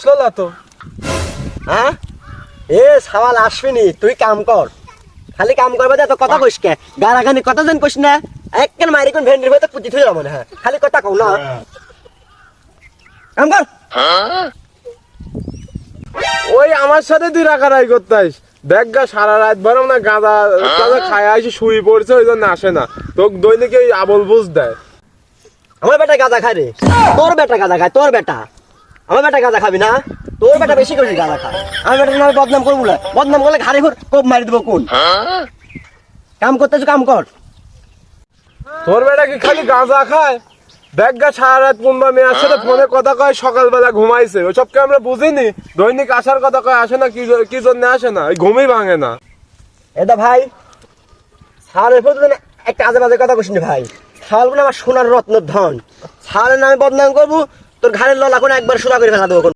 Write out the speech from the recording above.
চলো তো? হ্যাঁ? এ সাওয়াল আসবিনি তুই কাম কর। খালি কাম করবে তো কথা কইস কে? গারাগানি কথা যেন কইস না একখান মারি কোন ভেন্ডির ভেতর পুঁজি থুই মনে হ্যাঁ। খালি কথা কও না। কাম কর। ওই আমার সাথে তুই রাখারাই করতাইস। দেখ গা সারা রাত বরং না গাঁদা গাঁদা খায় আসি শুয়ে পড়ছে ওই জন্য আসে না। তোকে দৈনিক এই আবল বুঝ দেয়। আমার বেটা গাঁজা খায় রে। তোর বেটা গাঁজা খায় তোর বেটা। আমার বেটা গাঁজা খাবি না? তোর বেটা বেশি করে গাঁজা খায়। আমার বেটা না বদনাম করব না। বদনাম করলে ঘাড়ে ঘুর কোপ মারি দেবো কোন? কাম করতেছ কাম কর। তোর বেটা কি খালি গাঁজা খায়? সারা রাত কোনবা ফোনে কথা কয় সকালবেলা ঘুমাইছে। ওসবকে আমরা বুঝিনি? দৈনিক আসার কথা কয় আসে না কি জন্য আসে না? ওই ঘুমই ভাঙে না। এটা ভাই সালের প্রতিদিন একটা আজে বাজে কথা কইস নি ভাই। সাল বলে আমার সোনার রত্ন ধন। সালের নামে বদনাম করব তোর ঘাড়ের ললা কোনো একবার সোজা করে ফেলা দেবো